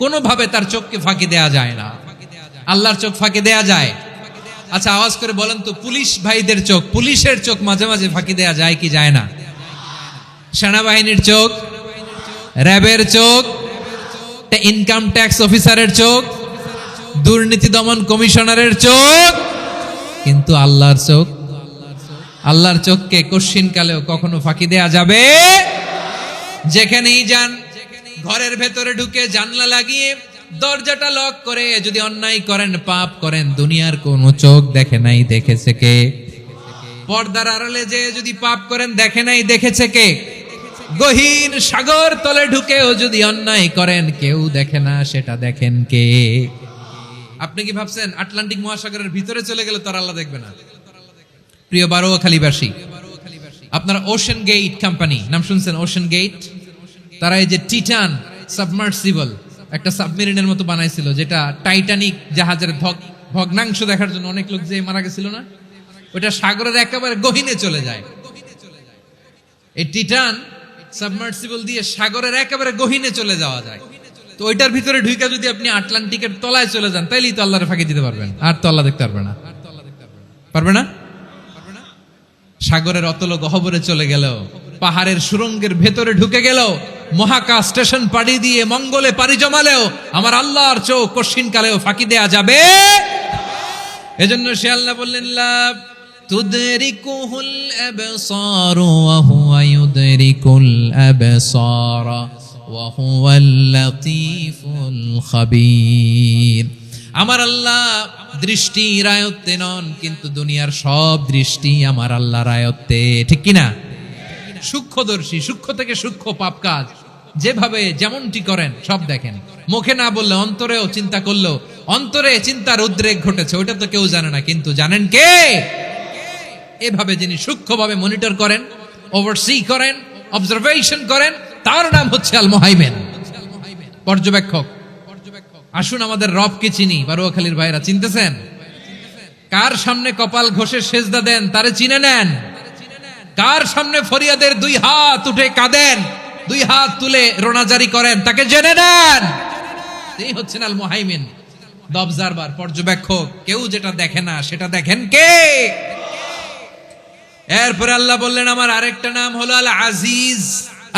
কোনোভাবে তার চোখকে ফাঁকি দেয়া যায় না। আল্লাহর চোখ ফাঁকি দেয়া যায়। আচ্ছা আওয়াজ করে বলেন তো, পুলিশ ভাইদের চোখ, পুলিশের চোখ মাঝে মাঝে ফাঁকি দেয়া যায় কি যায় না? সেনাবাহিনীর চোখ, র্যাবের চোখ ইনকাম ট্যাক্স অফিসারের চোখ, দুর্নীতি দমন কমিশনারের চোখ, কিন্তু আল্লাহর চোখ, আল্লাহর চোখকে কশ্চিন কালেও কখনো ফাঁকি দেয়া যাবে? যেখানেই যান ঘরের ভেতরে ঢুকে জানলা লাগিয়ে দরজাটা লক করে যদি অন্যায় করেন, পাপ করেন, দুনিয়ার কোন চোখ দেখে নাই, দেখেছে কে? পর্দার আড়ালে যে যদি পাপ করেন, দেখে নাই, দেখেছে কে? গহীন সাগর তলে ঢুকেও যদি অন্যায় করেন, কেউ দেখে না, সেটা দেখেন কে? আপনি কি ভাবছেন, আটলান্টিক মহাসাগরের ভিতরে চলে গেলে তার আল্লাহ দেখবে না? প্রিয় বারোয়াখালীবাসী, আপনারা ওশান গেট কোম্পানি নাম শুনছেন ওশান গেট তারা এই যে টিটান সাবমার্সিবল একটা সাবমেরিনের মতো বানাইছিল, যেটা টাইটানিক জাহাজের ভগ- ভগ্নাংশ দেখার জন্য অনেক লোক যে মারা গেছিল না ওটা সাগরের একেবারে গহীনে চলে যায়। এই টিটান সাবমার্সিবল দিয়ে সাগরের একেবারে গহিনে চলে যাওয়া যায়। তো ওইটার ভিতরে ঢুইকা যদি আপনি আটলান্টিকের তলায় চলে যান, তাইলেই তো আল্লাহরে ফাঁকি দিতে পারবেন, আর তো আল্লাহ দেখতে পারবে না। পারবে না? সাগরের অতল গহবরে চলে গেল পাহাড়ের সুরঙ্গের ভেতরে ঢুকে গেল মহাকাশ স্টেশন পাড়ি দিয়ে মঙ্গলে পাড়ি জমালেও আমার আল্লাহর চোখ কশিন কালেও ফাঁকি দেয়া যাবে। এজন্য সে আল্লাহ বললেন আমার আল্লাহ দৃষ্টি রায়ত্তে নন, কিন্তু দুনিয়ার সব দৃষ্টি আমার আল্লাহ রায়ত্তে ঠিক কি না সূক্ষ্মদর্শী, সূক্ষ্ম থেকে সূক্ষ্ম পাপ কাজ। যেভাবে যেমনটি করেন, সব দেখেন। মুখে না বললে অন্তরেও চিন্তা করলেও অন্তরে চিন্তার উদ্রেক ঘটেছে ওটা তো কেউ জানে না, কিন্তু জানেন কে? এভাবে যিনি সূক্ষ্মভাবে মনিটর করেন ওভারসি করেন অবজারভেশন করেন, তার নাম হচ্ছে আল মোহাইমেন পর্যবেক্ষক, আসুন আমাদের রবকে চিনি, বারুয়াখালীর ভাইরা, চিনতেছেন? কার সামনে কপাল ঘষে সেজদা দেন, তারে চিনে নেন। কার সামনে ফরিয়াদের দুই হাত উঠে কাঁদেন? দুই হাত তুলে রোনাজারি করেন, তাকে জেনে নেন। তিনি হচ্ছেন আল মোহাইমিন দবজারবার পর্যবেক্ষক, কেউ যেটা দেখে না, সেটা দেখেন কে? এরপরে আল্লাহ বললেন, আমার আরেকটা নাম হলো আল আজিজ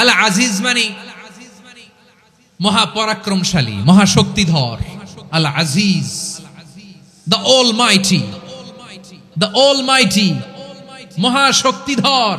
আল আজিজ মানে মহাপরাক্রমশালী, মহাশক্তিধর। আল আজিজ the almighty the almighty মহাশক্তিধর।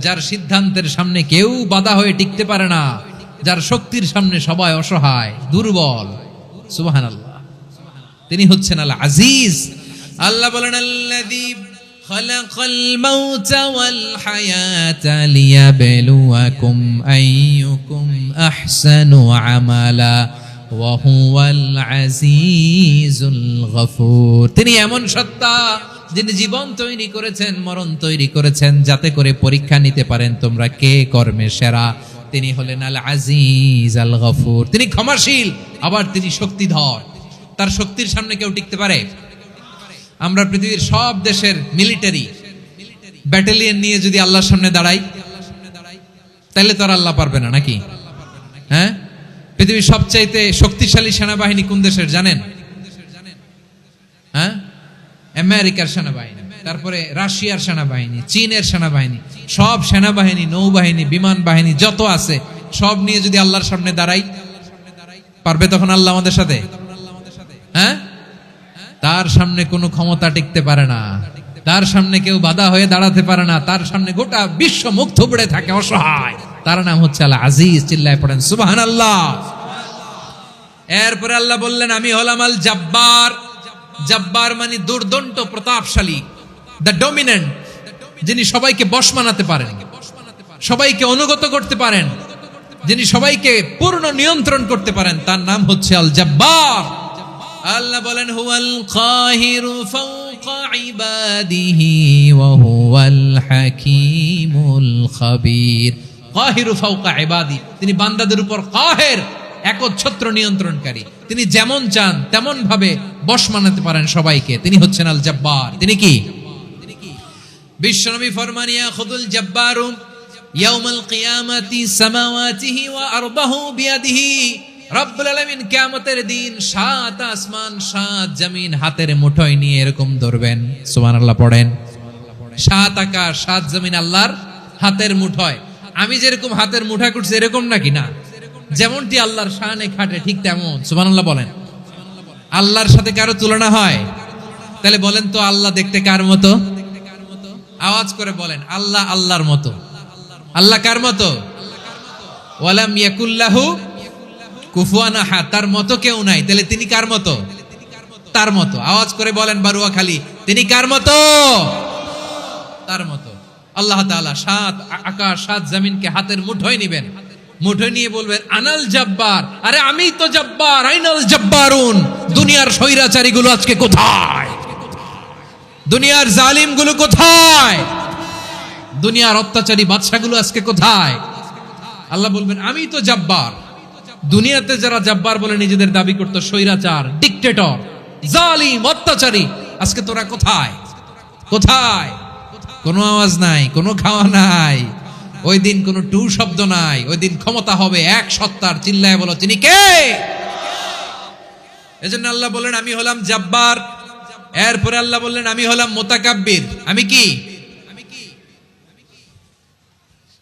যার সিদ্ধান্তের সামনে কেউ বাধা হয়ে টিকতে পারে না যার শক্তির সামনে সবাই অসহায় দুর্বল সুবাহান আল্লাহ তিনি হচ্ছেন আল আজিজ আল্লাহ বলেন আল্লাযী خلق الموت والحياة ليبلوكم أيكم أحسن عملا وهو العزيز الغفور তিনি এমন সত্তা যিনি জীবন তৈরি করেছেন, মরণ তৈরি করেছেন, যাতে করে পরীক্ষা নিতে পারেন তোমরা কে কর্মে সেরা। তিনি হলেন আল আজিজ আল গফুর তিনি ক্ষমাশীল, আবার তিনি শক্তিধর। তার শক্তির সামনে কেউ টিকতে পারে? আমরা পৃথিবীর সব দেশের মিলিটারি ব্যাটালিয়ন নিয়ে যদি আল্লাহর সামনে দাঁড়াই, তাহলে তো আর আল্লাহ পারবে না নাকি? হ্যাঁ? পৃথিবীর সবচাইতে শক্তিশালী সেনাবাহিনী কোন দেশের জানেন? হ্যাঁ? আমেরিকার সেনাবাহিনী, তারপরে রাশিয়ার সেনাবাহিনী, চীনের সেনাবাহিনী, সব সেনাবাহিনী, নৌবাহিনী, বিমান বাহিনী যত আছে, সব নিয়ে যদি আল্লাহর সামনে দাঁড়াই, পারবে তখন আল্লাহ আমাদের সাথে? হ্যাঁ? তার সামনে কোনো ক্ষমতা টিকতে পারে না। তার সামনে কেউ বাধা হয়ে দাঁড়াতে পারে না। তার সামনে গোটা বিশ্ব মুখ থুবড়ে থাকে, অসহায়। তার নাম হচ্ছে আল্লাহ আজিজ, চিল্লায় পড়েন সুবাহান আল্লাহ এরপরে আল্লাহ বললেন, আমি হলাম আল জাব্বার। জাব্বার মানে দুর্দন্ত, প্রতাপশালী দ্য ডমিনেন্ট যিনি সবাইকে বশ মানাতে পারেন, সবাইকে অনুগত করতে পারেন, যিনি সবাইকে পূর্ণ নিয়ন্ত্রণ করতে পারেন, তার নাম হচ্ছে আল জব্বার। আল্লাহ বলেন, হুয়াল কাহিরু ফাওকা ইবাদিহি ওয়া হুয়াল হাকীমুল খাবীর। তিনি বান্দাদের উপর কাহের, একচ্ছত্র নিয়ন্ত্রণকারী। তিনি যেমন চান তেমন ভাবে বশ মানাতে পারেন সবাইকে। তিনি হচ্ছেন আল জব্বার তিনি কি? বিশ্বনবী ফরমানিয়া খুদুল জব্বারু, ইয়াউমাল কিয়ামাতি সামাওয়াতিহি ওয়া আরবাহু বিয়াদিহি, রব্বুল আলামিন কিয়ামতের দিন সাত জমিন হাতের মুঠোয় নিয়ে এরকম ধরবেন। আকাশ সাত জমিন আল্লাহর হাতের মুঠোয়। আমি যেরকম হাতের মুঠা করছি এরকম নাকি না? যেমনটি আল্লাহর শানে খাটে ঠিক তেমন। সুবহানাল্লাহ বলেন। আল্লাহর সাথে কারও তুলনা হয়? তাহলে বলেন তো আল্লাহ দেখতে কার মতো? আওয়াজ করে বলেন, আল্লাহ আল্লাহর মতো। আল্লাহ কার মতো? তার মতো কেউ নাই। তাহলে তিনি কার মতো? তার মতো। আওয়াজ করে বলেন বারুয়া খালি তিনি কার মতো? তার মতো। আল্লাহ তাআলা সাত আকাশ, সাত জমিনকে হাতের মুঠোয় নিবেন। মুঠোয় নিয়ে বলবেন, আনাল জব্বার। আরে, আমি তো জব্বার, আইনাল জব্বারুন। দুনিয়ার স্বৈরাচারী গুলো আজকে কোথায়? দুনিয়ার জালিমগুলো কোথায়? দুনিয়ার অত্যাচারী বাদশাগুলো আজকে কোথায়? আল্লাহ বলবেন, আমি তো জব্বার। দুনিয়াতে যারা জব্বার বলে নিজেদের দাবি করতো, স্বৈরাচার ডিকটেটর জালিম, অত্যাচারী, আজকে তোরা কোথায়? কোথায়? কোনো আওয়াজ নাই, কোনো খাওয়া নাই। ওই দিন কোনো টু শব্দ নাই, ওই দিন ক্ষমতা হবে এক সত্তার, চিল্লায় বলো তিনি কে? এজন্য আল্লাহ বললেন, আমি হলাম জব্বার। এরপরে আল্লাহ বললেন, আমি হলাম মোতাকাব্বির। আমি কি?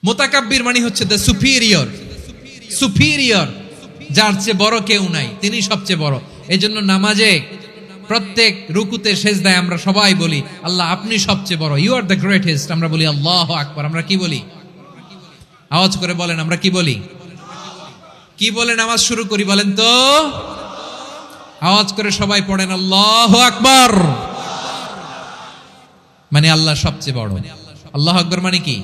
মোতাকাব্বির মানে হচ্ছে দ্য সুপিরিয়র সুপিরিয়র যার চেয়ে বড় কেউ নাই তিনি সবচেয়ে বড়। এই জন্য নামাজে প্রত্যেক রুকুতে সেজদায় আমরা সবাই বলি, আল্লাহ আপনি সবচেয়ে বড়। ইউ আর দ্য গ্রেটেস্ট আমরা বলি, আল্লাহ আকবার। আমরা কি বলি? আওয়াজ করে বলেন, আমরা কি বলি? কি বলে নামাজ শুরু করি বলেন তো? আওয়াজ করে সবাই পড়েন, আল্লাহ আকবর। মানে আল্লাহ সবচেয়ে বড়। আল্লাহ আকবর মানে কি?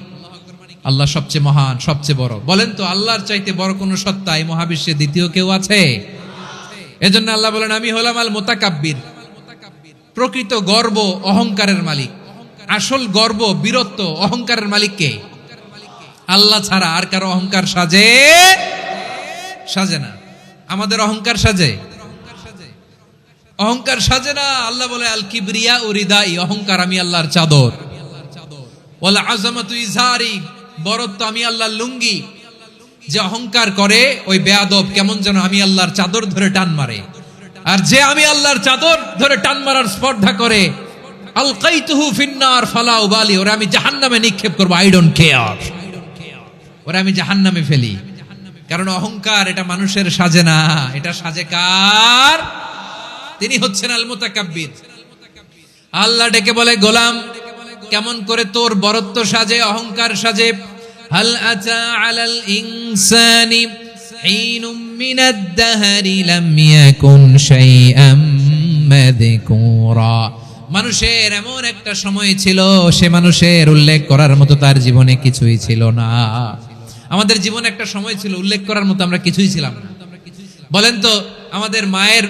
আল্লাহ সবচেয়ে মহান, সবচেয়ে বড়। বলেন তো, আল্লাহর চাইতে বড় কোন সত্তা এই মহাবিশ্বে দ্বিতীয় কেউ আছে? এজন্য আল্লাহ বলেন, আমি হলাম আল মোতাকাব্বির প্রকৃত গর্ব অহংকারের মালিক। আসল গর্ব, বীরত্ব অহংকারের মালিক কে? আল্লাহ ছাড়া আর কারও অহংকার সাজে? সাজে না। আমাদের অহংকার সাজে? অহংকার সাজে না। আল্লাহ বলে আল কিবরিয়া ও রিদাই অহংকার আমি আল্লাহর চাদর। ওলা আজমাতু ইজহারি বরত্ব আমি আল্লাহর লুঙ্গি। যে অহংকার করে, ওই বেয়াদব কেমন যেন আমি আল্লাহর চাদর ধরে টান মারে। আর যে আমি আল্লাহর চাদর ধরে টান মারার স্পর্ধা করে আল কাইতুহু ফিন্নার ফালা উবালি, ওরা আমি জাহান্নামে নিক্ষেপ করব আই ডোন্ট কেয়ার ওরা আমি জাহান্নামে ফেলি। কারণ অহংকার, এটা মানুষের সাজে না। এটা সাজে কার? তিনি হচ্ছেন আল মুতাকাব্বির আল্লাহ ডেকে বলে, গোলাম, কেমন করে তোর বরত্ব সাজে, অহংকার সাজে? হাল আতা আলাল ইনসানি হিনুম মিনাদ দাহরি লাম ইয়াকুন শাইআম মাযকুরা। মানুষের এমন একটা সময় ছিল, সে মানুষের উল্লেখ করার মতো তার জীবনে কিছুই ছিল না। আমাদের জীবনে একটা সময় ছিল, উল্লেখ করার মতো আমরা কিছুই ছিলাম না। বলেন তো, আমাদের মায়ের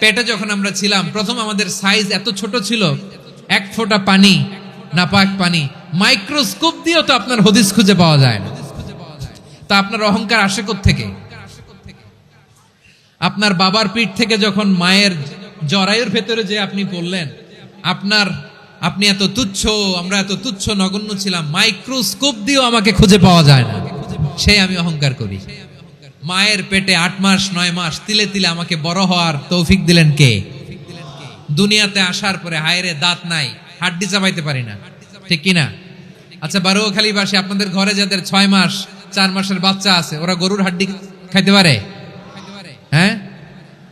পেটে যখন আমরা ছিলাম, প্রথম আমাদের সাইজ এত ছোট ছিল, এক ফোঁটা পানি, নাপাক পানি, মাইক্রোস্কোপ দিয়েও তো আপনার হদিস খুঁজে পাওয়া যায় না। তা আপনার অহংকার আসে থেকে আপনার বাবার পিঠ থেকে যখন মায়ের জরায়ুর ভেতরে যে আপনি পড়লেন, আপনার, আপনি এত তুচ্ছ, আমরা এত তুচ্ছ নগণ্য ছিলাম, মাইক্রোস্কোপ দিয়েও আমাকে খুঁজে পাওয়া যায় না। সেই আমি অহংকার করি। মায়ের পেটে আট মাস, নয় মাস, তিলে তিলে আমাকে বড় হওয়ার তৌফিক দিলেন কে? দুনিয়াতে আসার পরে হায়রে দাঁত নাই, হাড্ডি চাবাইতে পারি না। ঠিক কিনা? আচ্ছা বারোখালি বাসে আপনাদের ঘরে যাদের ছয় মাস, চার মাসের বাচ্চা আছে, ওরা গরুর হাড্ডি খাইতে পারে?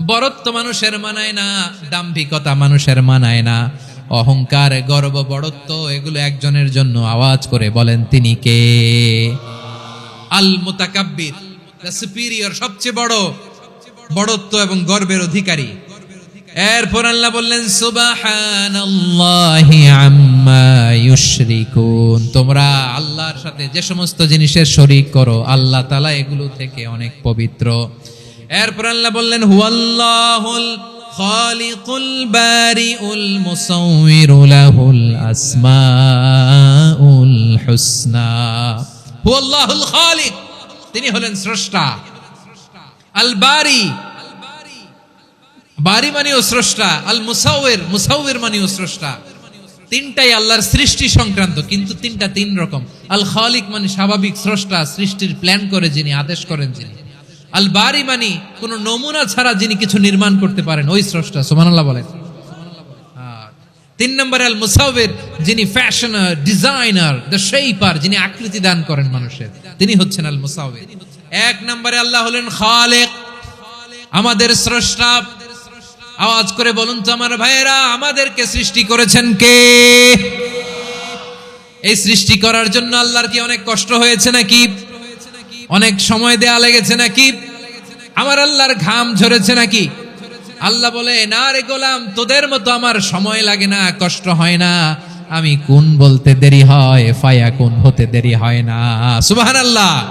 বরত্ব মানুষের মানায় না, দাম্ভিকতা মানুষের মানায় না। অহংকার, গর্ব বড়ত্ব এগুলো একজনের জন্য আওয়াজ করে বলেন তিনি কে? আল মুতাকাব্বির সুপিরিয়র, সবচেয়ে বড় বড়ত্ব এবং গর্বের অধিকারী। এরপর আল্লাহ বললেন তোমরা আল্লাহর সাথে যে সমস্ত জিনিসের শরীক করো, আল্লাহ তাআলা এগুলো থেকে অনেক পবিত্র। এরপর আল্লাহ বললেন, হুয়াল্লাহুল খালিকুল বারিউল মুসাউবিরু লাহুল আসমাউল হুসনা। হুয়াল্লাহুল খালিক, তিনি হলেন স্রষ্টা। আল বারি বারি মানেও স্রষ্টা, আল মুসাউয়ের মুসাউয়ের মানেও স্রষ্টা। তিনটাই আল্লাহর সৃষ্টি সংক্রান্ত, কিন্তু তিনটা তিন রকম। আল খালিক মানে স্বাভাবিক স্রষ্টা, সৃষ্টির প্ল্যান করে যিনি, আদেশ করেন যিনি। আল বারি মানি, কোন নমুনা ছাড়া যিনি কিছু নির্মাণ করতে পারেন, ওই স্রষ্টা, সুবহানাল্লাহ বলেন। তিন নম্বরে আল মুসাউয়ের যিনি ফ্যাশনার, ডিজাইনার, দ্য শেপার যিনি আকৃতি দান করেন মানুষের, তিনি হচ্ছেন আল মুসাউয়ের এক নম্বরে আল্লাহ হলেন খালেক। আমাদের স্রষ্টা, আওয়াজ করে বলুন তো আমার ভাইয়েরা, আমাদেরকে সৃষ্টি করেছেন কে? এই সৃষ্টি করার জন্য আল্লাহর কি অনেক কষ্ট হয়েছে নাকি? অনেক সময় দেয়া লেগেছে নাকি? আমার আল্লাহর ঘাম ঝরেছে নাকি? আল্লাহ বলে, না রে গোলাম, তোদের মতো আমার সময় লাগে না, কষ্ট হয় না। আমি কোন বলতে দেরি হয়, ফায়া কোন হতে দেরি হয় না। সুবহানাল্লাহ।